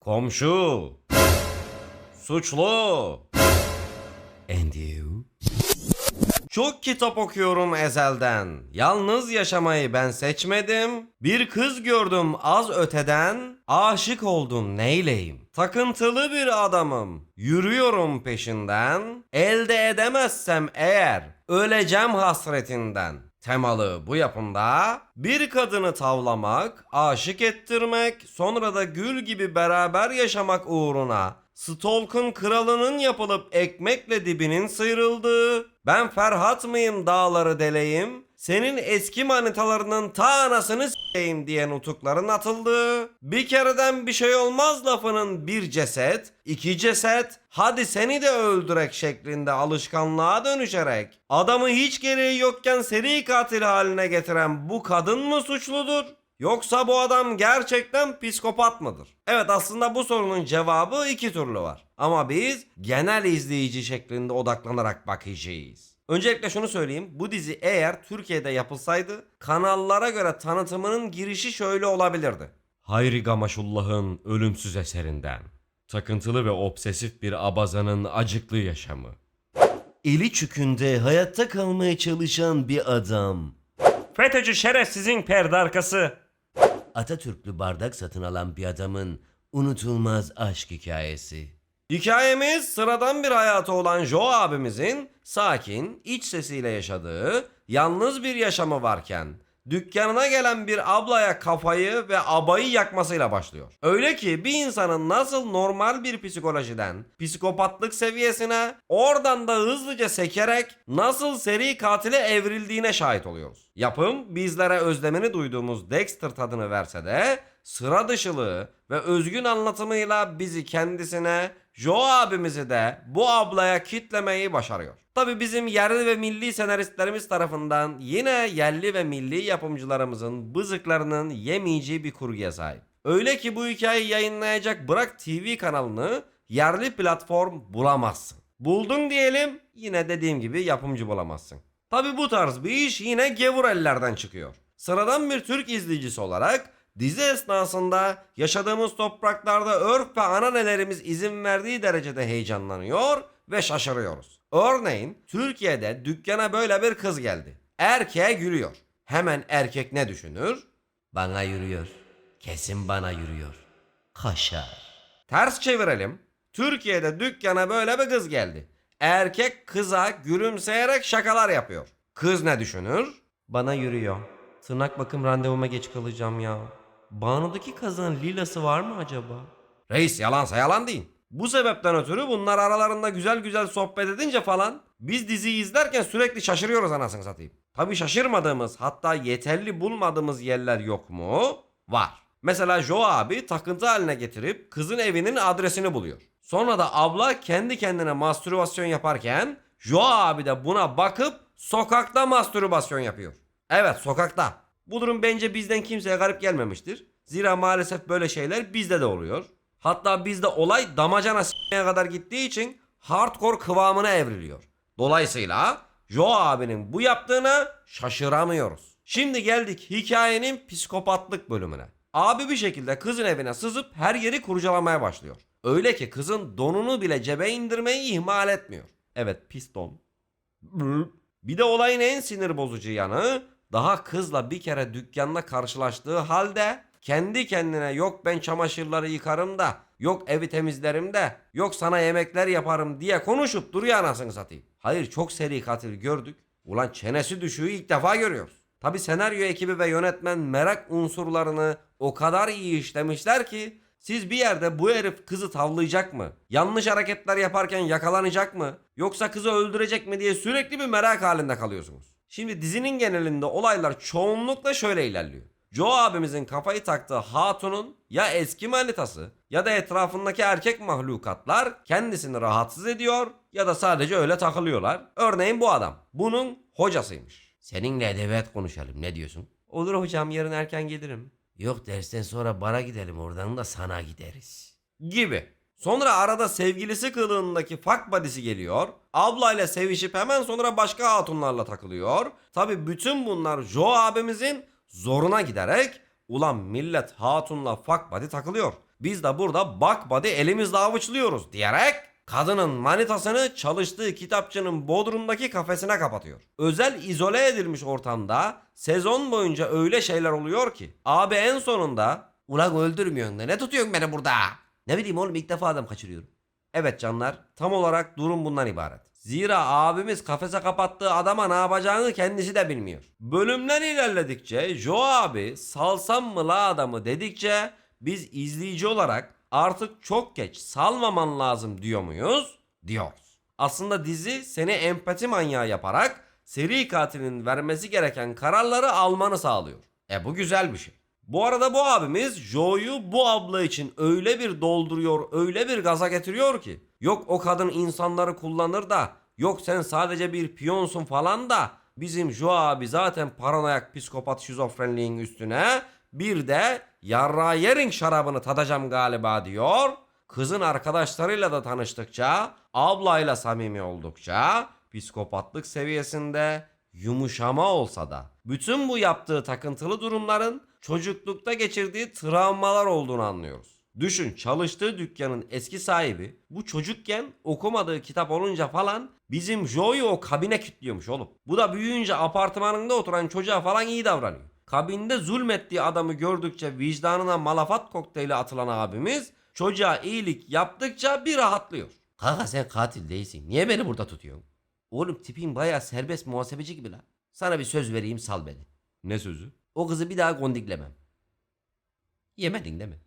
Komşu. Suçlu. And you? Çok kitap okuyorum ezelden. Yalnız yaşamayı ben seçmedim. Bir kız gördüm az öteden. Aşık oldum neyleyim? Takıntılı bir adamım. Yürüyorum peşinden. Elde edemezsem eğer öleceğim hasretinden. Temalı bu yapımda bir kadını tavlamak, aşık ettirmek, sonra da gül gibi beraber yaşamak uğruna Stalk'un kralının yapılıp ekmekle dibinin sıyrıldığı, ben Ferhat mıyım dağları deleyim, senin eski manitalarının ta anasını s**eyim diye nutukların atıldığı, bir kereden bir şey olmaz lafının bir ceset, iki ceset, hadi seni de öldürek şeklinde alışkanlığa dönüşerek, adamı hiç gereği yokken seri katil haline getiren bu kadın mı suçludur? Yoksa bu adam gerçekten psikopat mıdır? Evet aslında bu sorunun cevabı iki türlü var. Ama biz genel izleyici şeklinde odaklanarak bakacağız. Öncelikle şunu söyleyeyim. Bu dizi eğer Türkiye'de yapılsaydı kanallara göre tanıtımının girişi şöyle olabilirdi. Hayri Gamaşullah'ın ölümsüz eserinden. Takıntılı ve obsesif bir abazanın acıklı yaşamı. Eli çükünde hayatta kalmaya çalışan bir adam. FETÖ'cü şerefsizin perde arkası. Atatürklü bardak satın alan bir adamın unutulmaz aşk hikayesi. Hikayemiz sıradan bir hayatı olan Joe abimizin sakin, iç sesiyle yaşadığı, yalnız bir yaşamı varken dükkanına gelen bir ablaya kafayı ve abayı yakmasıyla başlıyor. Öyle ki bir insanın nasıl normal bir psikolojiden psikopatlık seviyesine oradan da hızlıca sekerek nasıl seri katile evrildiğine şahit oluyoruz. Yapım bizlere özlemini duyduğumuz Dexter tadını verse de sıra dışılığı ve özgün anlatımıyla bizi kendisine Joe abimizi de bu ablaya kitlemeyi başarıyor. Tabi bizim yerli ve milli senaristlerimiz tarafından yine yerli ve milli yapımcılarımızın bızıklarının yemeyeceği bir kurguya sahip. Öyle ki bu hikayeyi yayınlayacak Bırak TV kanalını yerli platform bulamazsın. Buldun diyelim yine dediğim gibi yapımcı bulamazsın. Tabi bu tarz bir iş yine gevur ellerden çıkıyor. Sıradan bir Türk izleyicisi olarak dizi esnasında yaşadığımız topraklarda örf ve ananelerimiz izin verdiği derecede heyecanlanıyor ve şaşırıyoruz. Örneğin Türkiye'de dükkana böyle bir kız geldi. Erkeğe gülüyor. Hemen erkek ne düşünür? Bana yürüyor. Kesin bana yürüyor. Kaşar. Ters çevirelim. Türkiye'de dükkana böyle bir kız geldi. Erkek kıza gülümseyerek şakalar yapıyor. Kız ne düşünür? Bana yürüyor. Tırnak bakım randevuma geç kalacağım ya. Banu'daki kazanın lilası var mı acaba? Reis yalansa yalan değil. Bu sebepten ötürü bunlar aralarında güzel güzel sohbet edince falan biz diziyi izlerken sürekli şaşırıyoruz anasını satayım. Tabi şaşırmadığımız hatta yeterli bulmadığımız yerler yok mu? Var. Mesela Joe abi takıntı haline getirip kızın evinin adresini buluyor. Sonra da abla kendi kendine mastürbasyon yaparken Joe abi de buna bakıp sokakta mastürbasyon yapıyor. Evet sokakta. Bu durum bence bizden kimseye garip gelmemiştir. Zira maalesef böyle şeyler bizde de oluyor. Hatta bizde olay damacana s**meye kadar gittiği için hardcore kıvamına evriliyor. Dolayısıyla Joe abinin bu yaptığına şaşıramıyoruz. Şimdi geldik hikayenin psikopatlık bölümüne. Abi bir şekilde kızın evine sızıp her yeri kurcalamaya başlıyor. Öyle ki kızın donunu bile cebe indirmeyi ihmal etmiyor. Evet piston. Bir de olayın en sinir bozucu yanı daha kızla bir kere dükkanla karşılaştığı halde kendi kendine yok ben çamaşırları yıkarım da yok evi temizlerim de yok sana yemekler yaparım diye konuşup duruyor anasını satayım. Hayır çok seri katil gördük. Ulan çenesi düşüğü ilk defa görüyoruz. Tabi senaryo ekibi ve yönetmen merak unsurlarını o kadar iyi işlemişler ki siz bir yerde bu herif kızı tavlayacak mı? Yanlış hareketler yaparken yakalanacak mı? Yoksa kızı öldürecek mi diye sürekli bir merak halinde kalıyorsunuz. Şimdi dizinin genelinde olaylar çoğunlukla şöyle ilerliyor. Joe abimizin kafayı taktığı hatunun ya eski manitası ya da etrafındaki erkek mahlukatlar kendisini rahatsız ediyor ya da sadece öyle takılıyorlar. Örneğin bu adam. Bunun hocasıymış. Seninle edebiyat konuşalım ne diyorsun? Olur hocam yarın erken gelirim. Yok dersten sonra bara gidelim oradan da sana gideriz. Gibi. Sonra arada sevgilisi kılığındaki fuck buddy'si geliyor. Ablayla sevişip hemen sonra başka hatunlarla takılıyor. Tabi bütün bunlar Joe abimizin zoruna giderek ulan millet hatunla fuck buddy takılıyor. Biz de burada bak buddy elimizle avuçluyoruz diyerek kadının manitasını çalıştığı kitapçının bodrumdaki kafesine kapatıyor. Özel izole edilmiş ortamda sezon boyunca öyle şeyler oluyor ki abi en sonunda ulan öldürmüyorsun da ne tutuyorsun beni burada? Ne bileyim oğlum ilk defa adam kaçırıyorum. Evet canlar tam olarak durum bundan ibaret. Zira abimiz kafese kapattığı adama ne yapacağını kendisi de bilmiyor. Bölümler ilerledikçe Joe abi salsam mı la adamı dedikçe biz izleyici olarak artık çok geç salmaman lazım diyor muyuz? Diyoruz. Aslında dizi seni empati manyağı yaparak seri katilin vermesi gereken kararları almanı sağlıyor. E bu güzel bir şey. Bu arada bu abimiz Joe'yu bu abla için öyle bir dolduruyor, öyle bir gaza getiriyor ki. Yok o kadın insanları kullanır da, yok sen sadece bir piyonsun falan da. Bizim Joe abi zaten paranoyak psikopat şizofrenliğin üstüne bir de yarra yerin şarabını tadacağım galiba diyor. Kızın arkadaşlarıyla da tanıştıkça, ablayla samimi oldukça psikopatlık seviyesinde yumuşama olsa da bütün bu yaptığı takıntılı durumların çocuklukta geçirdiği travmalar olduğunu anlıyoruz. Düşün çalıştığı dükkanın eski sahibi bu çocukken okumadığı kitap olunca falan bizim Joe'yu o kabine kilitliyormuş oğlum. Bu da büyüyünce apartmanında oturan çocuğa falan iyi davranıyor. Kabinde zulmettiği adamı gördükçe vicdanına malafat kokteyli atılan abimiz çocuğa iyilik yaptıkça bir rahatlıyor. Kanka sen katil değilsin. Niye beni burada tutuyorsun? Oğlum tipin baya serbest muhasebeci gibi lan. Sana bir söz vereyim sal beni. Ne sözü? O kızı bir daha gondiklemem. Yemedin değil mi?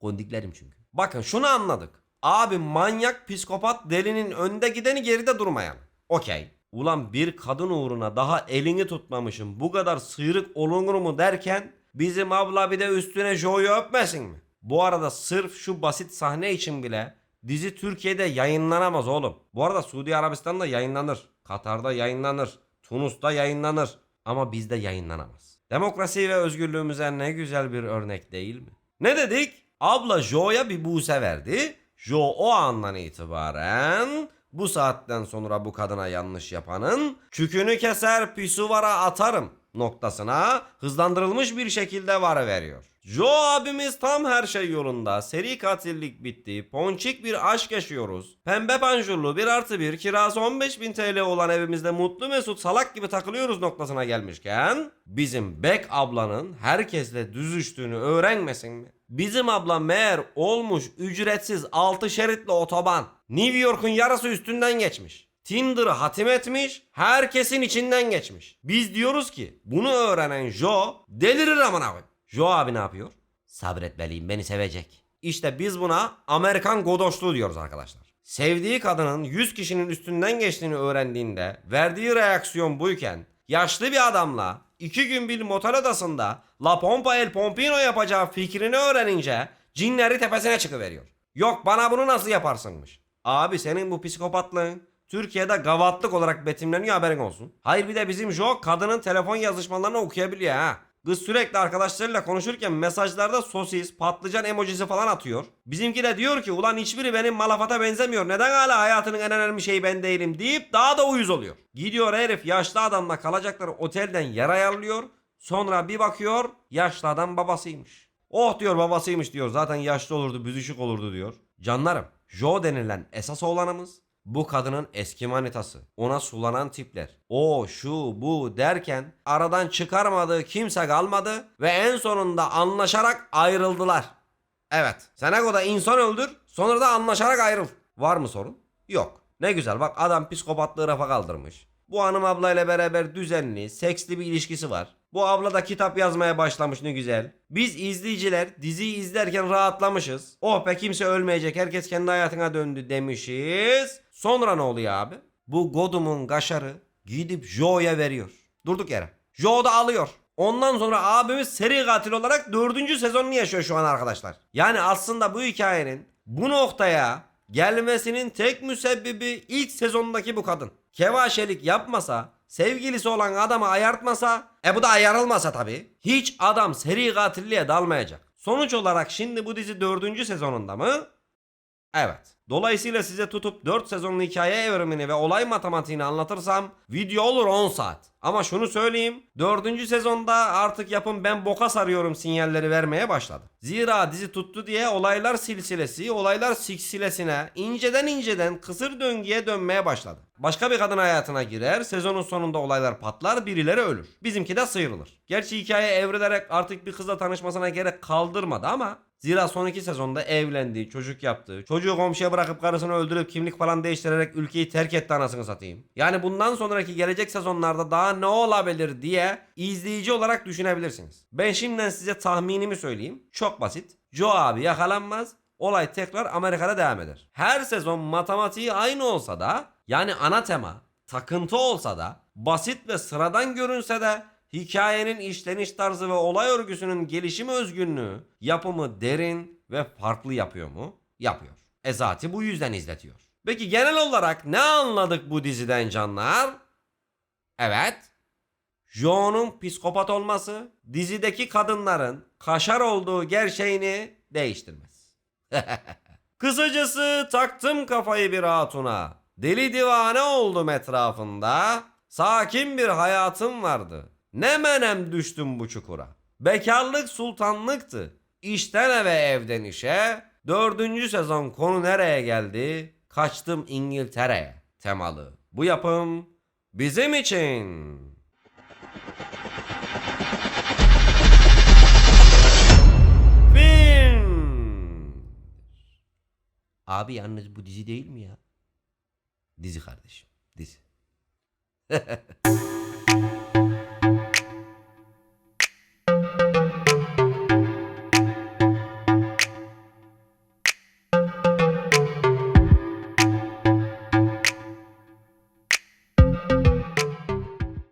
Gondiklerim çünkü. Bakın şunu anladık. Abi manyak psikopat delinin önde gideni geride durmayan. Okey. Ulan bir kadın uğruna daha elini tutmamışım bu kadar sıyrık olunur mu derken bizim abla bir de üstüne Joe'yu öpmesin mi? Bu arada sırf şu basit sahne için bile dizi Türkiye'de yayınlanamaz oğlum. Bu arada Suudi Arabistan'da yayınlanır. Katar'da yayınlanır. Tunus'ta yayınlanır. Ama bizde yayınlanamaz. Demokrasi ve özgürlüğümüze ne güzel bir örnek değil mi? Ne dedik? Abla Joe'ya bir buğse verdi. Joe o andan itibaren bu saatten sonra bu kadına yanlış yapanın çükünü keser pisuvara atarım noktasına hızlandırılmış bir şekilde var veriyor. Joe abimiz tam her şey yolunda. Seri katillik bitti. Ponçik bir aşk yaşıyoruz. Pembe panjurlu bir artı bir kirası 15.000 TL olan evimizde mutlu mesut salak gibi takılıyoruz noktasına gelmişken bizim Bek ablanın herkesle düzüştüğünü öğrenmesin mi? Bizim abla meğer olmuş ücretsiz 6 şeritli otoban. New York'un yarısı üstünden geçmiş. Tinder'ı hatim etmiş, herkesin içinden geçmiş. Biz diyoruz ki bunu öğrenen Joe delirir amına koyayım. Joe abi ne yapıyor? Sabretmeliyim beni sevecek. İşte biz buna Amerikan godoşluğu diyoruz arkadaşlar. Sevdiği kadının 100 kişinin üstünden geçtiğini öğrendiğinde verdiği reaksiyon buyken yaşlı bir adamla iki gün bir motel odasında La Pompa El Pompino yapacağı fikrini öğrenince cinleri tepesine çıkıveriyor. Yok bana bunu nasıl yaparsınmış. Abi senin bu psikopatlığın Türkiye'de gavatlık olarak betimleniyor haberin olsun. Hayır bir de bizim Joe kadının telefon yazışmalarını okuyabiliyor ha. Kız sürekli arkadaşlarıyla konuşurken mesajlarda sosis, patlıcan emojisi falan atıyor. Bizimki de diyor ki ulan hiçbiri benim malafata benzemiyor. Neden hala hayatının en önemli şeyi ben değilim deyip daha da uyuz oluyor. Gidiyor herif yaşlı adamla kalacakları otelden yer ayarlıyor. Sonra bir bakıyor yaşlı adam babasıymış. Oh diyor babasıymış diyor zaten yaşlı olurdu büzüşük olurdu diyor. Canlarım Joe denilen esas olanımız bu kadının eski manitası. Ona sulanan tipler. O şu bu derken aradan çıkarmadığı kimse kalmadı ve en sonunda anlaşarak ayrıldılar. Evet. Senego'da insan öldür sonra da anlaşarak ayrıl. Var mı sorun? Yok. Ne güzel bak adam psikopatlığı rafa kaldırmış. Bu hanım ablayla beraber düzenli, seksli bir ilişkisi var. Bu abla da kitap yazmaya başlamış ne güzel. Biz izleyiciler diziyi izlerken rahatlamışız. Oh be kimse ölmeyecek herkes kendi hayatına döndü demişiz. Sonra ne oluyor abi? Bu Godum'un kaşarı gidip Joe'ya veriyor. Durduk yere. Joe da alıyor. Ondan sonra abimiz seri katil olarak dördüncü sezonunu yaşıyor şu an arkadaşlar. Yani aslında bu hikayenin bu noktaya gelmesinin tek müsebbibi ilk sezondaki bu kadın. Kevaşelik yapmasa, sevgilisi olan adamı ayartmasa, e bu da ayarılmasa tabii. Hiç adam seri katilliğe dalmayacak. Sonuç olarak şimdi bu dizi dördüncü sezonunda mı? Evet. Dolayısıyla size tutup 4 sezonlu hikaye evrimini ve olay matematiğini anlatırsam video olur 10 saat. Ama şunu söyleyeyim. 4. sezonda artık yapım ben boka sarıyorum sinyalleri vermeye başladı. Zira dizi tuttu diye olaylar silsilesi, olaylar silsilesine inceden inceden kısır döngüye dönmeye başladı. Başka bir kadın hayatına girer, sezonun sonunda olaylar patlar, birileri ölür. Bizimki de sıyrılır. Gerçi hikaye evrilerek artık bir kızla tanışmasına gerek kaldırmadı ama Zira son iki sezonda evlendi, çocuk yaptı. Çocuğu komşuya bırakıp karısını öldürüp kimlik falan değiştirerek ülkeyi terk etti anasını satayım. Yani bundan sonraki gelecek sezonlarda daha ne olabilir diye izleyici olarak düşünebilirsiniz. Ben şimdiden size tahminimi söyleyeyim. Çok basit. Joe abi yakalanmaz. Olay tekrar Amerika'da devam eder. Her sezon matematiği aynı olsa da yani ana tema takıntı olsa da basit ve sıradan görünse de hikayenin işleniş tarzı ve olay örgüsünün gelişim özgünlüğü yapımı derin ve farklı yapıyor mu? Yapıyor. Ezati bu yüzden izletiyor. Peki genel olarak ne anladık bu diziden canlar? Evet. Joe'nun psikopat olması dizideki kadınların kaşar olduğu gerçeğini değiştirmez. Kısacası taktım kafayı bir hatuna. Deli divane oldum etrafında. Sakin bir hayatım vardı. Ne menem düştüm bu çukura. Bekarlık sultanlıktı. İşten eve evden işe. Dördüncü sezon konu nereye geldi? Kaçtım İngiltere'ye temalı. Bu yapım bizim için. Film. Abi yalnız bu dizi değil mi ya? Dizi kardeşim. Dizi.